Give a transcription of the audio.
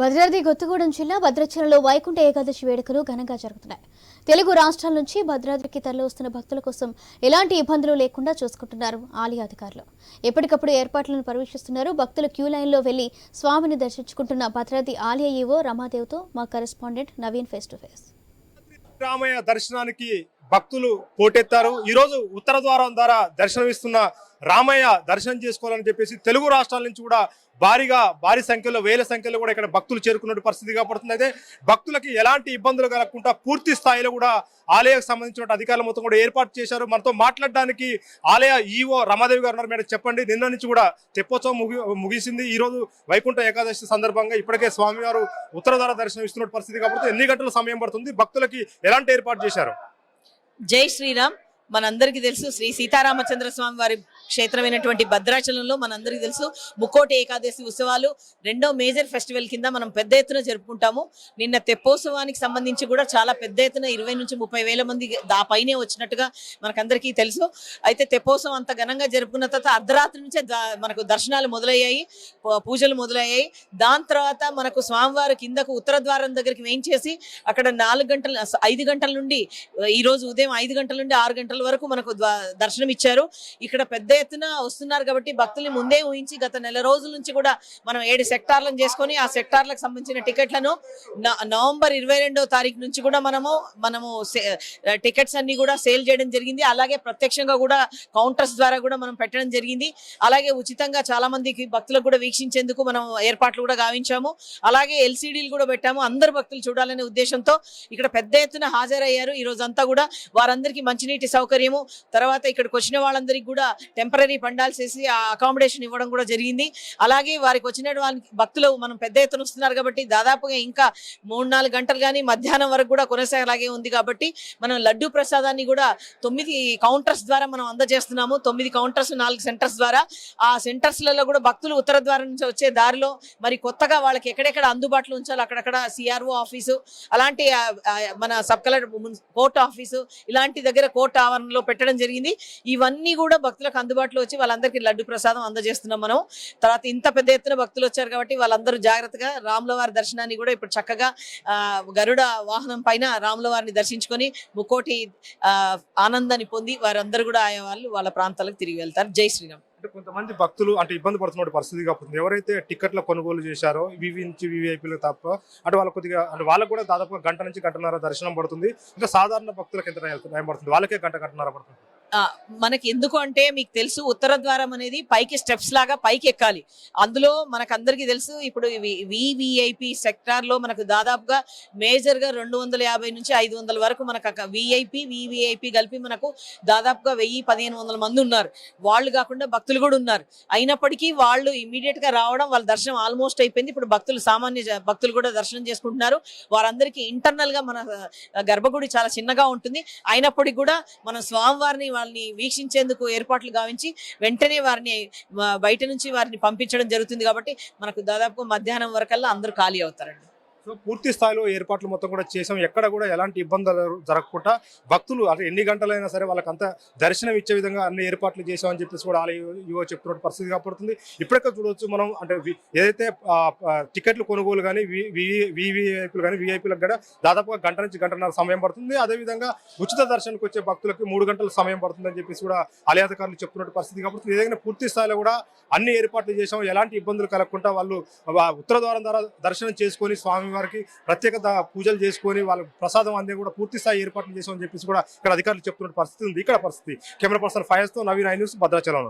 భద్రాద్రి కొత్తగూడెం జిల్లా భద్రాచలంలో వైకుంఠ ఏకాదశి వేడుకలు ఘనంగా జరుగుతున్నాయి. తెలుగు రాష్ట్రాల నుంచి భద్రాద్రికి తరలివస్తున్న భక్తుల కోసం ఎలాంటి ఇబ్బందులు లేకుండా చూసుకుంటున్నారు ఆలయ అధికారులు. ఎప్పటికప్పుడు ఏర్పాట్లను పర్యవేక్షిస్తున్నారు భక్తులు క్యూ లైన్లో వెళ్ళి స్వామిని దర్శించుకుంటున్న భద్రాద్రి ఆలయ ఈవో రమాదేవ్తో మా correspondent Naveen face to face Ramayya దర్శనానికి భక్తులు పోటెత్తారు. ఈ రోజు ఉత్తర ద్వారం ద్వారా దర్శనమిస్తున్న రామయ్య దర్శనం చేసుకోవాలని చెప్పేసి తెలుగు రాష్ట్రాల నుంచి కూడా భారీగా భారీ సంఖ్యలో వేల సంఖ్యలో కూడా ఇక్కడ భక్తులు చేరుకున్న పరిస్థితి కాబడుతుంది. అయితే భక్తులకి ఎలాంటి ఇబ్బందులు కలగకుండా పూర్తి స్థాయిలో కూడా ఆలయకు సంబంధించిన అధికారులు మొత్తం కూడా ఏర్పాటు చేశారు. మనతో మాట్లాడడానికి ఆలయ ఈఓ రమాదేవి గారు ఉన్నారు మేడం చెప్పండి. నిన్న నుంచి కూడా తెప్పోత్సవం ముగి ముగిసింది. ఈ రోజు వైకుంఠ ఏకాదశి సందర్భంగా ఇప్పటికే స్వామివారు ఉత్తరధార దర్శనం ఇస్తున్న పరిస్థితి కాబట్టి ఎన్ని గంటల సమయం పడుతుంది? భక్తులకి ఎలాంటి ఏర్పాటు చేశారు? జై శ్రీరామ్. మనందరికీ తెలుసు శ్రీ సీతారామచంద్ర స్వామి వారి క్షేత్రమైనటువంటి భద్రాచలంలో మనందరికీ తెలుసు ముక్కోటి ఏకాదశి ఉత్సవాలు. రెండో మేజర్ ఫెస్టివల్ కింద మనం పెద్ద ఎత్తున జరుపుకుంటాము. నిన్న తెప్పోత్సవానికి సంబంధించి కూడా చాలా పెద్ద ఎత్తున ఇరవై నుంచి ముప్పై వేల మంది దా పైనే వచ్చినట్టుగా మనకందరికీ తెలుసు. అయితే తెప్పోత్సవం అంత ఘనంగా జరుపుకున్న తర్వాత అర్ధరాత్రి నుంచే దా- మనకు దర్శనాలు మొదలయ్యాయి. పూజలు మొదలయ్యాయి. దాని తర్వాత మనకు స్వామివారు కిందకు ఉత్తర ద్వారం దగ్గరికి వేయించేసి అక్కడ నాలుగు గంటల ఐదు గంటల నుండి ఈ రోజు ఉదయం ఐదు గంటల నుండి ఆరు గంటల వరకు మనకు దర్శనం ఇచ్చారు ఇక్కడ పెద్ద ఎత్తున వస్తున్నారు కాబట్టి భక్తుల్ని ముందే ఊహించి గత నెల రోజుల నుంచి కూడా మనం ఏడు సెక్టార్లను చేసుకొని ఆ సెక్టార్లకు సంబంధించిన టికెట్లను నవంబర్ ఇరవై రెండో తారీఖు నుంచి కూడా మనము మనము సే- టికెట్స్ అన్ని కూడా సేల్ చేయడం జరిగింది. అలాగే ప్రత్యక్షంగా కూడా కౌంటర్స్ ద్వారా కూడా మనం పెట్టడం జరిగింది. అలాగే ఉచితంగా చాలా మందికి భక్తులకు కూడా వీక్షించేందుకు మనం ఏర్పాట్లు కూడా గావించాము. అలాగే ఎల్సీడీలు కూడా పెట్టాము. అందరు భక్తులు చూడాలనే ఉద్దేశంతో ఇక్కడ పెద్ద ఎత్తున హాజరయ్యారు. ఈ రోజంతా కూడా వారందరికీ మంచినీటి సౌకర్యము. తర్వాత ఇక్కడికి వచ్చిన వాళ్ళందరికీ కూడా టెంపరీ పండాల్ చేసి ఆ అకామిడేషన్ ఇవ్వడం కూడా జరిగింది. అలాగే వారికి వచ్చిన వాళ్ళకి భక్తులు మనం పెద్ద ఎత్తున వస్తున్నారు కాబట్టి దాదాపుగా ఇంకా మూడు నాలుగు గంటలు కానీ మధ్యాహ్నం వరకు కూడా కొనసాగలాగే ఉంది కాబట్టి మనం లడ్డు ప్రసాదాన్ని కూడా తొమ్మిది కౌంటర్స్ ద్వారా మనం అందజేస్తున్నాము. తొమ్మిది కౌంటర్స్ నాలుగు సెంటర్స్ ద్వారా. ఆ సెంటర్స్లలో కూడా భక్తులు ఉత్తర ద్వారం నుంచి వచ్చే దారిలో మరి కొత్తగా వాళ్ళకి ఎక్కడెక్కడ అందుబాటులో ఉంచాలో అక్కడక్కడ సిఆర్ఓ ఆఫీసు అలాంటి మన సబ్ కలెక్టర్ కోర్టు ఆఫీసు ఇలాంటి దగ్గర కోర్టు ఆవరణలో పెట్టడం జరిగింది. ఇవన్నీ కూడా భక్తులకు అందుబాటులో వచ్చి వాళ్ళందరికీ లడ్డు ప్రసాదం అందజేస్తున్నాం మనం. తర్వాత ఇంత పెద్ద ఎత్తున భక్తులు వచ్చారు కాబట్టి వాళ్ళందరూ జాగ్రత్తగా రాములవారి దర్శనాన్ని కూడా ఇప్పుడు చక్కగా ఆ, గరుడ వాహనం పైన రాములవారిని దర్శించుకొని ముక్కోటి ఆనందాన్ని పొంది వారందరూ కూడా ఆయా వాళ్ళు వాళ్ళ ప్రాంతాలకు తిరిగి వెళ్తారు. జై శ్రీరామ్. అంటే కొంతమంది భక్తులు అంటే ఇబ్బంది పడుతున్న పరిస్థితి కాబట్టి ఎవరైతే టికెట్ల కొనుగోలు చేశారో వివి నుంచి వివిఐపీలకు తప్ప అంటే వాళ్ళ కొద్దిగా అంటే వాళ్ళకు కూడా దాదాపుగా గంట నుంచి గంటన్నర దర్శనం పడుతుంది. ఇంకా సాధారణ భక్తులకు ఎంత టైం పడుతుంది? వాళ్ళకే గంట గంటన్నర పడుతుంది. మనకి ఎందుకు అంటే మీకు తెలుసు ఉత్తర ద్వారం అనేది పైకి స్టెప్స్ లాగా పైకి ఎక్కాలి. అందులో మనకు అందరికీ తెలుసు ఇప్పుడు వివిఐపి సెక్టార్లో మనకు దాదాపుగా మేజర్గా రెండు వందల యాభై నుంచి ఐదు వందల వరకు మనకు విఐపి వివిఐపి కలిపి మనకు దాదాపుగా వెయ్యి పదిహేను వందల మంది ఉన్నారు. వాళ్ళు కాకుండా భక్తులు కూడా ఉన్నారు. అయినప్పటికీ వాళ్ళు ఇమీడియట్గా రావడం వాళ్ళ దర్శనం ఆల్మోస్ట్ అయిపోయింది. ఇప్పుడు భక్తులు సామాన్య భక్తులు కూడా దర్శనం చేసుకుంటున్నారు. వారందరికీ ఇంటర్నల్గా మన గర్భగుడి చాలా చిన్నగా ఉంటుంది. అయినప్పటికీ కూడా మన స్వామివారిని వాళ్ళని వీక్షించేందుకు ఏర్పాట్లు గావించి వెంటనే వారిని బయట నుంచి వారిని పంపించడం జరుగుతుంది కాబట్టి మనకు దాదాపు మధ్యాహ్నం వరకల్లా అందరూ ఖాళీ అవుతారండి. సో పూర్తి స్థాయిలో ఏర్పాట్లు మొత్తం కూడా చేసాం ఎక్కడ కూడా ఎలాంటి ఇబ్బందులు జరగకుండా భక్తులు అంటే ఎన్ని గంటలైనా సరే వాళ్ళకంతా దర్శనం ఇచ్చే విధంగా అన్ని ఏర్పాట్లు చేసామని చెప్పేసి కూడా ఆలయ యువ చెప్తున్న పరిస్థితి కాబడుతుంది ఇప్పటికే చూడవచ్చు మనం అంటే ఏదైతే టికెట్లు కొనుగోలు కానీ వివిఐపీలు కానీ విఐపీలకు కూడా దాదాపుగా గంట నుంచి గంటన్నర సమయం పడుతుంది. అదేవిధంగా ఉచిత దర్శనకు వచ్చే భక్తులకు మూడు గంటల సమయం పడుతుందని చెప్పేసి కూడా ఆలయాధికారులు చెప్తున్న పరిస్థితి కాబట్టి ఏదైనా పూర్తి స్థాయిలో కూడా అన్ని ఏర్పాట్లు చేసాం ఎలాంటి ఇబ్బందులు కలగకుండా వాళ్ళు ఉత్తరద్వారం ఉత్తర ద్వారం ద్వారా దర్శనం చేసుకొని స్వామి స్వామివారికి ప్రత్యేకత పూజలు చేసుకొని వాళ్ళ ప్రసాదం అందే కూడా పూర్తి స్థాయి ఏర్పాట్లు చేసామని చెప్పేసి కూడా ఇక్కడ అధికారులు చెప్తున్న పరిస్థితి ఉంది. ఇక్కడ పరిస్థితి. కెమెరా పర్సన్ ఫైర్స్తో నవీన్ ఐ న్యూస్ భద్రాచలం